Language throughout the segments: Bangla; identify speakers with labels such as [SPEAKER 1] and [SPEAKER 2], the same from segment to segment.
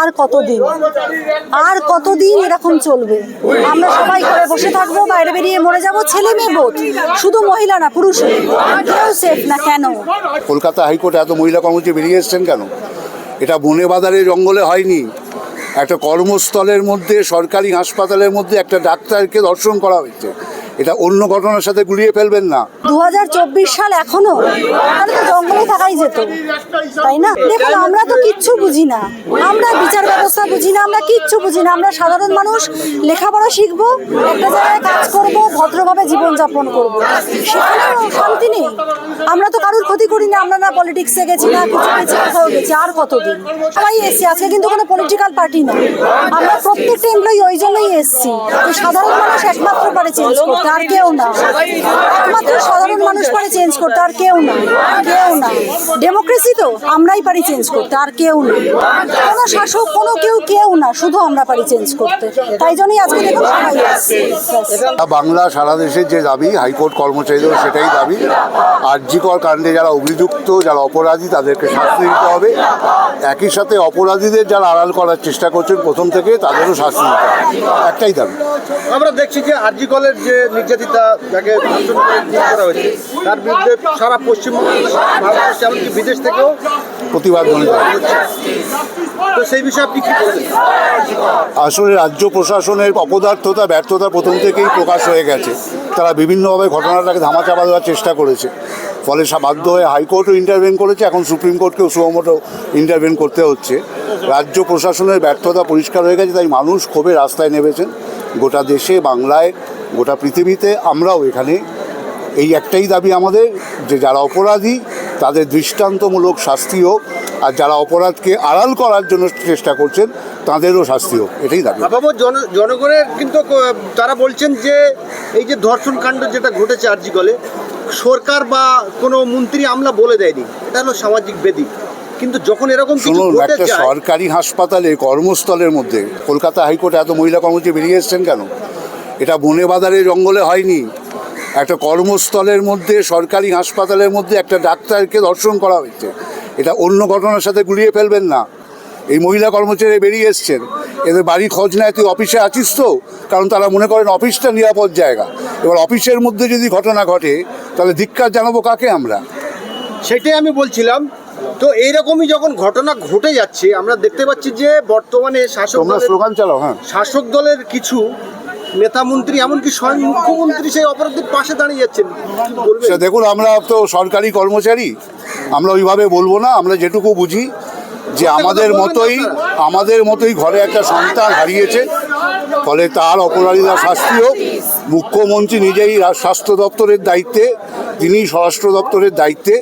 [SPEAKER 1] আর কতদিন? আর কতদিন এরকম চলবে? আমরা সবাই ঘরে বসে থাকব, বাইরে বেরিয়ে মরে যাব, ছেলে মেয়ে বোধ। শুধু মহিলা না, পুরুষ কেউ সেফ না, কেন?
[SPEAKER 2] কলকাতা হাইকোর্টে এত মহিলা কর্মচারী বেরিয়ে এসছেন কেন? এটা বনে বাজারে জঙ্গলে হয়নি। একটা কর্মস্থলের মধ্যে, সরকারি হাসপাতালের মধ্যে একটা ডাক্তারকে দর্শন করা হয়েছে। এটা অন্য ঘটনার সাথে গুলিয়ে ফেলবেন না।
[SPEAKER 1] দু হাজার চব্বিশ সাল এখনও? তাহলে তো জঙ্গলে থাকাই যেত। তাই না? দেখুন, আমরা তো কিচ্ছু বুঝি না। আমরা বিচার ব্যবস্থা বুঝি না, আমরা কিচ্ছু বুঝি না। আমরা সাধারণ মানুষ, লেখাপড়া শিখব, একটা জায়গায় কাজ করব, ভদ্রভাবে জীবনযাপন করব। সেখানেও শান্তি নেই। আমরা তো কারোর ক্ষতি করি না, আমরা না পলিটিক্সে গেছি, না কিছু গেছি, কোথাও গেছি, আর কতদিন? সবাই এসছি, আজকে কিন্তু কোনো পলিটিক্যাল পার্টি না। আমরা প্রত্যেকটা এমপ্লয়ি ওই জন্যই এসছি। যে সাধারণ মানুষ একমাত্র পারে চেঞ্জ করতে, আর কেউ না। একমাত্র সাধারণ মানুষ পারে চেঞ্জ করতে, আর কেউ না। কেউ না। ডেমোক্রেসি তো আমরাই পারি চেঞ্জ করতে, আর কেউ না। কোনো শাসক, কোনো কেউ কেউ না শুধু আমরা পারি চেঞ্জ করতে। তাই জন্যই আজকে দেখুন সবাই
[SPEAKER 2] বাংলা সারা দেশের যে দাবি হাইকোর্ট কর্মচারীদের সেটাই দাবি। আর্যিকর কাণ্ডে যারা অভিযুক্ত যারা অপরাধী তাদেরকে শাস্তি দিতে হবে। একই সাথে অপরাধীদের যারা আড়াল করার চেষ্টা করছেন প্রথম থেকে তাদেরও শাস্তি দিতে হবে। একটাই দাবি।
[SPEAKER 3] আমরা দেখছি যে আরজি কলের যে নির্যাতিতা যাকে করে হয়েছে তার বিরুদ্ধে সারা পশ্চিমবঙ্গ ভারতবর্ষ এমনকি বিদেশ থেকেও
[SPEAKER 2] প্রতিবাদ হবে
[SPEAKER 3] তো সেই বিষয়ে আপনি কি
[SPEAKER 2] আসলে রাজ্য প্রশাসনের অপদার্থতা, ব্যর্থতা প্রথম থেকেই প্রকাশ হয়ে গেছে। তারা বিভিন্নভাবে ঘটনাটাকে ধামাচাপা দেওয়ার চেষ্টা করেছে। ফলে বাধ্য হয়ে হাইকোর্টও ইন্টারভেন করেছে, এখন সুপ্রিম কোর্টকেও সুমোটো ইন্টারভেন করতে হচ্ছে। রাজ্য প্রশাসনের ব্যর্থতা পরিষ্কার হয়ে গেছে, তাই মানুষ ক্ষোভে রাস্তায় নেমেছেন। গোটা দেশে, বাংলায়, গোটা পৃথিবীতে আমরাও এখানে। এই একটাই দাবি আমাদের, যে যারা অপরাধী, তাদের দৃষ্টান্তমূলক শাস্তি হোক আর যারা অপরাধকে আড়াল করার জন্য চেষ্টা করছেন তাদেরও শাস্তি হোক এটাই দাবি।
[SPEAKER 3] জন জনগণের কিন্তু তারা বলছেন যে এই যে ধর্ষণ কাণ্ড যেটা ঘটেছে আরজি কলে সরকার বা কোনো মন্ত্রী আমলা বলে দেয়নি। এটা হলো সামাজিক বেদি কিন্তু যখন এরকম
[SPEAKER 2] শুনুন একটা সরকারি হাসপাতালে কর্মস্থলের মধ্যে কলকাতা হাইকোর্টে এত মহিলা কর্মচারী বেরিয়ে এসছেন কেন? এটা বনে বাজারে জঙ্গলে হয়নি। একটা কর্মস্থলের মধ্যে সরকারি হাসপাতালের মধ্যে একটা ডাক্তারকে দর্শন করা হয়েছে। এটা অন্য ঘটনার সাথে গুলিয়ে ফেলবেন না। এই মহিলা কর্মচারী বেরিয়ে এসছেন। এদের বাড়ি খোঁজ নেয় তুই অফিসে আছিস তো? কারণ তারা মনে করেন অফিসটা নিরাপদ জায়গা। এবার অফিসের মধ্যে যদি ঘটনা ঘটে তাহলে ধিক্কার জানাব কাকে আমরা?
[SPEAKER 3] সেটাই আমি বলছিলাম। তো এইরকমই যখন ঘটনা ঘটে যাচ্ছে আমরা দেখতে পাচ্ছি যে বর্তমানে শাসক
[SPEAKER 2] স্লোগান চালাও হ্যাঁ।
[SPEAKER 3] শাসক দলের কিছু নেতা মন্ত্রী এমনকি স্বয়ং মুখ্যমন্ত্রী সেই অপরাধীর পাশে দাঁড়িয়ে যাচ্ছেন?
[SPEAKER 2] দেখুন আমরা তো সরকারি কর্মচারী। আমরা ওইভাবে বলব না আমরা যেটুকু বুঝি যে আমাদের মতোই আমাদের মতোই ঘরে একটা সন্তান হারিয়েছে ফলে তার অপরাধীরা শাস্তি হোক। মুখ্যমন্ত্রী নিজেই স্বাস্থ্য দপ্তরের দায়িত্বে তিনি স্বরাষ্ট্র দপ্তরের দায়িত্বে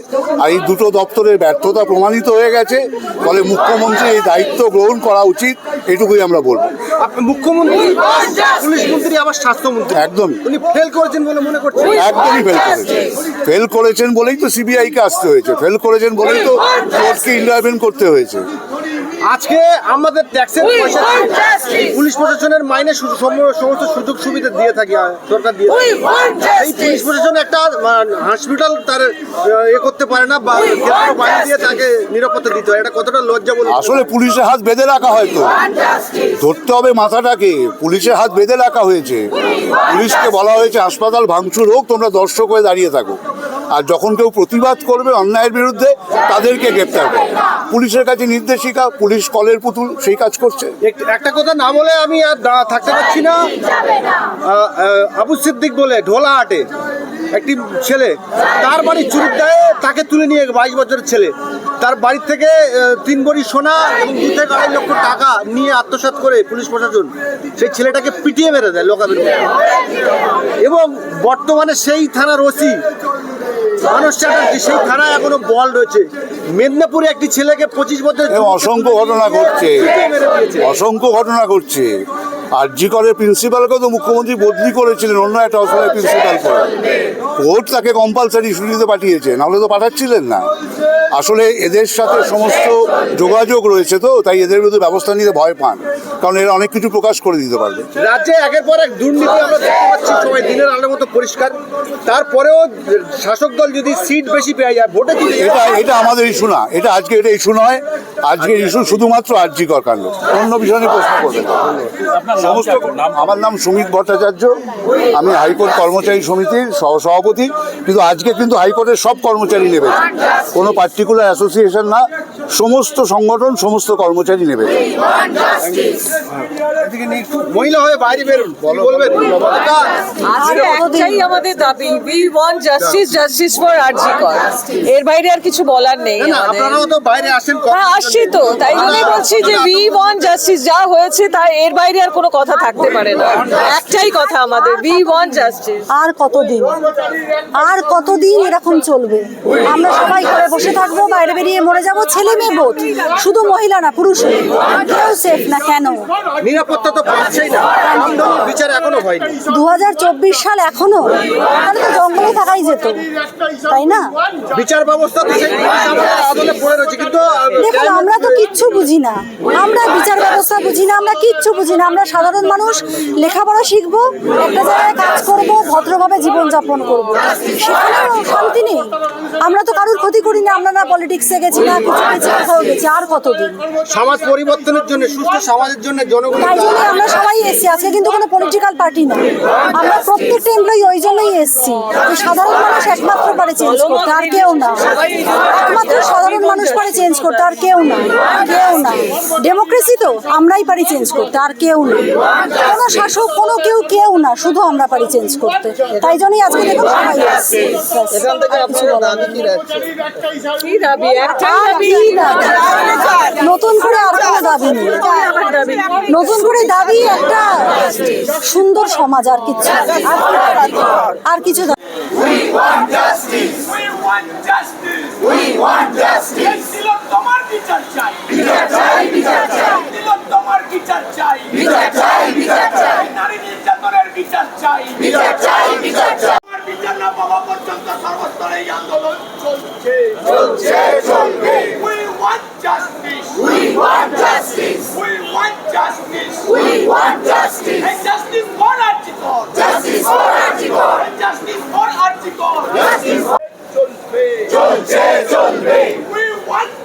[SPEAKER 2] আর এই দুটো দপ্তরের ব্যর্থতা প্রমাণিত হয়ে গেছে। ফলে মুখ্যমন্ত্রী এই দায়িত্ব গ্রহণ করা উচিত এটুকুই আমরা বলব।
[SPEAKER 3] মুখ্যমন্ত্রী পুলিশ মন্ত্রী আবার স্বাস্থ্যমন্ত্রী
[SPEAKER 2] একদমই।
[SPEAKER 3] উনি ফেল করেছেন বলে মনে করছেন?
[SPEAKER 2] একদমই ফেল করেছেন। ফেল করেছেন বলেই তো সিবিআইকে আসতে হয়েছে। ফেল করেছেন বলেই তো কোর্টকে ইন্টারভেন করতে হয়েছে।
[SPEAKER 3] আজকে আমাদের ট্যাক্সের পয়সা পুলিশ প্রশাসনের মাইনে সমস্ত সুযোগ সুবিধা দিয়ে থাকি সরকার দিয়ে এই পুলিশ প্রশাসন একটা হসপিটাল তার এ করতে পারে না বা বাহিনী দিয়ে তাকে নিরাপত্তা দিতে হয়। এটা কতটা লজ্জা বলে
[SPEAKER 2] আসলে পুলিশের হাত বেঁধে রাখা হয়তো ধরতে হবে মাথাটাকে। পুলিশের হাত বেঁধে রাখা হয়েছে। পুলিশকে বলা হয়েছে হাসপাতাল ভাঙচুর হোক তোমরা দর্শক হয়ে দাঁড়িয়ে থাকো। আর যখন কেউ প্রতিবাদ করবে অন্যায়ের বিরুদ্ধে, তাদেরকে গ্রেপ্তার করবে। পুলিশের কাছে নির্দেশিকা, পুলিশ কলের পুতুল, সেই কাজ করছে।
[SPEAKER 3] একটা কথা না বলে আমি আর থাকতে পারছি না। আবু সিদ্দিক বলে ঢোলা হাটে একটি ছেলে তার বাড়ি চুরির দায়ে তাকে তুলে নিয়ে বাইশ বছরের ছেলে। তার বাড়ির থেকে তিন বড়ি সোনা এবং দু থেকে আড়াই লক্ষ টাকা নিয়ে আত্মসাৎ করে পুলিশ প্রশাসন সেই ছেলেটাকে পিটিয়ে মেরে দেয় লোকাদের এবং বর্তমানে সেই থানার ওসি মানুষ চ্যাটার্জি সেই থানায় এখনও বল রয়েছে। মেদিনীপুরে একটি ছেলেকে পঁচিশ বছর
[SPEAKER 2] অসংখ্য ঘটনা ঘটছে। অসংখ্য ঘটনা ঘটছে। আর জি কলের প্রিন্সিপালকে তো মুখ্যমন্ত্রী বদলি করেছিলেন অন্য একটা হসপিটালের প্রিন্সিপাল করে। কোর্ট তাকে কম্পালসারি ছুটিতে পাঠিয়েছে নাহলে তো পাঠাচ্ছিলেন না। আসলে এদের সাথে সমস্ত যোগাযোগ রয়েছে তো তাই এদের বিরুদ্ধে ব্যবস্থা নিতে ভয় পান কারণ এরা অনেক কিছু প্রকাশ করে দিতে পারবে।
[SPEAKER 3] রাজ্যে একের পর এক দুর্নীতি আমরা দেখতে পাচ্ছি সবাই দিনের আলোর মতো পরিষ্কার। তারপরেও শাসক দল যদি সিট বেশি পেয়ে যায় ভোটে
[SPEAKER 2] এটা এটা আমাদের ইস্যু না এটা আজকে এটা ইস্যু নয় আজকের ইস্যু শুধুমাত্র আর্যিকর কাণ্ড অন্য বিষয় নিয়ে প্রশ্ন। সমস্ত আমার নাম সুমিত ভট্টাচার্য। আমি হাইকোর্ট কর্মচারী সমিতির সহসভাপতি কিন্তু আজকে কিন্তু হাইকোর্টের সব কর্মচারী নেবে। কোনো পার্টিকুলার অ্যাসোসিয়েশন না। সমস্ত সংগঠন সমস্ত কর্মচারী নেবে।
[SPEAKER 3] মহিলা হয়ে বাইরে বেরোন বলবেন?
[SPEAKER 4] আমাদের দাবি we want justice justice for RG Kar এর বাইরে আর কিছু বলার নেই
[SPEAKER 3] আপনারাও তো বাইরে আসেন
[SPEAKER 4] হ্যাঁ আসছি তো তাই জন্যই বলছি যে উই ওয়ান্ট জাস্টিস যা হয়েছে তা এর বাইরে আর কোনো কথা থাকতে পারে না। একটাই কথা আমাদের উই ওয়ান্ট জাস্টিস
[SPEAKER 1] আর কতদিন? আর কতদিন এরকম চলবে? আমরা সবাই ঘরে বসে থাকব বাইরে বেরিয়ে মরে যাব ছেলে মেয়ে বোধ শুধু মহিলা না পুরুষ কেউ সেফ না কেন?
[SPEAKER 3] নিরাপত্তা তো পাচ্ছেই না। রামধনুর বিচার এখনও হয়নি।
[SPEAKER 1] দু সাল এখনও? তাহলে তো জঙ্গলে থাকাই যেত। তাই না?
[SPEAKER 3] বিচার ব্যবস্থা তো সেই আদলে পড়ে রয়েছে কিন্তু
[SPEAKER 1] দেখুন আমরা তো কিচ্ছু বুঝি না। আমরা বিচার ব্যবস্থা বুঝি না আমরা কিচ্ছু বুঝি না। আমরা সাধারণ মানুষ লেখাপড়া শিখব একটা জায়গায় কাজ করব ভদ্রভাবে জীবনযাপন করব। সেখানেও শান্তি নেই। আমরা তো কারোর ক্ষতি করি না আমরা না পলিটিক্সে গেছি না কিছু গেছি। গেছি আর কতদিন?
[SPEAKER 3] সমাজ পরিবর্তনের জন্য সুস্থ সমাজের জন্য জনগণের
[SPEAKER 1] তাই জন্য। আমরা সবাই এসেছি। আজকে কিন্তু কোনো পলিটিক্যাল পার্টি না। আমরা প্রত্যেকটা এমপ্লয়ি ওই জন্যই এসেছি সাধারণ মানুষ একমাত্র পারে চেঞ্জ করতে আর কেউ না। একমাত্র সাধারণ মানুষ পারে চেঞ্জ করতে আর কেউ না। কেউ না। ডেমোক্রেসি তো আমরাই পারি চেঞ্জ করতে আর কেউ না। কোনো শাসক কোনো কেউ কেউ না। শুধু আমরা পারি চেঞ্জ করতে। তাই জন্যই আজকে দেখুন সবাই এসেছি।
[SPEAKER 4] দাবি?
[SPEAKER 1] নতুন করে আর কোনো দাবি নেই নতুন করে দাবি একটা সুন্দর সমাজ আর কিছু আর কিছু দাবি
[SPEAKER 5] We want justice. We want justice. তিলোত্তমার বিচার চাই। বিচার চাই বিচার চাই। তিলোত্তমার বিচার চাই। বিচার চাই বিচার চাই। নারী নির্যাতনের বিচার চাই। বিচার চাই বিচার চাই। বিচার না পাওয়া পর্যন্ত সর্বস্তরে আন্দোলন চলছে। চলছে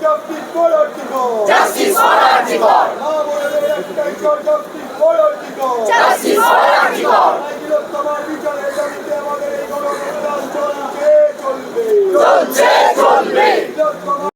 [SPEAKER 5] justice for Artigo! Justice for Artigo! Justice for Artigo! Justice for Artigo! চলবে চলবে